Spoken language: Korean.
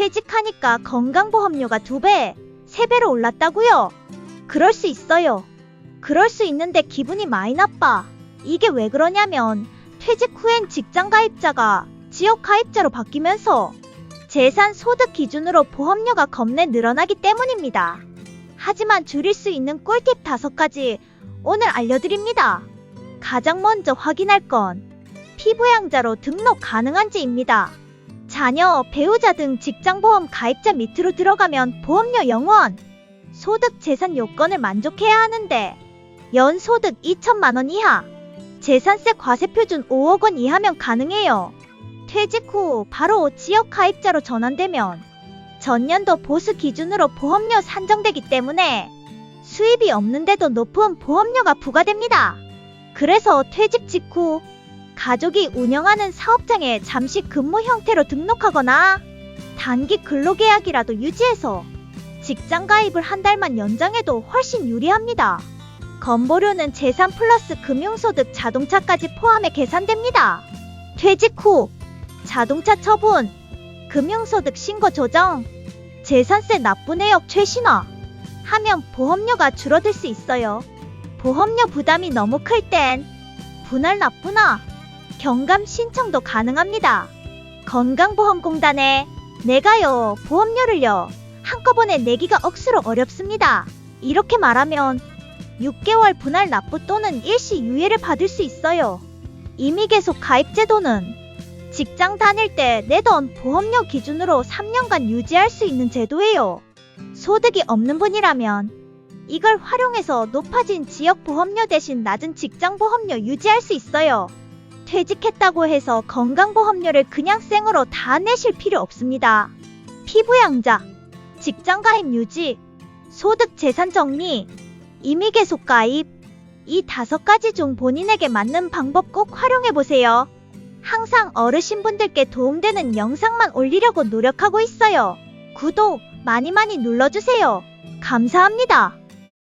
퇴직하니까 건강보험료가 두 배, 세 배로 올랐다고요? 그럴 수 있어요. 그럴 수 있는데 기분이 많이 나빠. 이게 왜 그러냐면 퇴직 후엔 직장 가입자가 지역 가입자로 바뀌면서 재산 소득 기준으로 보험료가 겁내 늘어나기 때문입니다. 하지만 줄일 수 있는 꿀팁 다섯 가지 오늘 알려드립니다. 가장 먼저 확인할 건 피부양자로 등록 가능한지입니다. 자녀, 배우자 등 직장보험 가입자 밑으로 들어가면 보험료 0원, 소득 재산 요건을 만족해야 하는데 연 소득 2천만 원 이하, 재산세 과세 표준 5억 원 이하면 가능해요. 퇴직 후 바로 지역 가입자로 전환되면 전년도 보수 기준으로 보험료 산정되기 때문에 수입이 없는데도 높은 보험료가 부과됩니다. 그래서 퇴직 직후 가족이 운영하는 사업장에 잠시 근무 형태로 등록하거나 단기 근로계약이라도 유지해서 직장 가입을 한 달만 연장해도 훨씬 유리합니다. 건보료는 재산 플러스 금융소득 자동차까지 포함해 계산됩니다. 퇴직 후 자동차 처분, 금융소득 신고 조정, 재산세 납부 내역 최신화 하면 보험료가 줄어들 수 있어요. 보험료 부담이 너무 클 땐 분할 납부나 경감 신청도 가능합니다. 건강보험공단에 내가요 보험료를요 한꺼번에 내기가 억수로 어렵습니다. 이렇게 말하면 6개월 분할 납부 또는 일시 유예를 받을 수 있어요. 이미 계속 가입 제도는 직장 다닐 때 내던 보험료 기준으로 3년간 유지할 수 있는 제도예요. 소득이 없는 분이라면 이걸 활용해서 높아진 지역 보험료 대신 낮은 직장 보험료 유지할 수 있어요. 퇴직했다고 해서 건강보험료를 그냥 생으로 다 내실 필요 없습니다. 피부양자, 직장 가입 유지, 소득 재산 정리, 임의 계속 가입. 이 다섯 가지 중 본인에게 맞는 방법 꼭 활용해 보세요. 항상 어르신분들께 도움되는 영상만 올리려고 노력하고 있어요. 구독 많이 많이 눌러주세요. 감사합니다.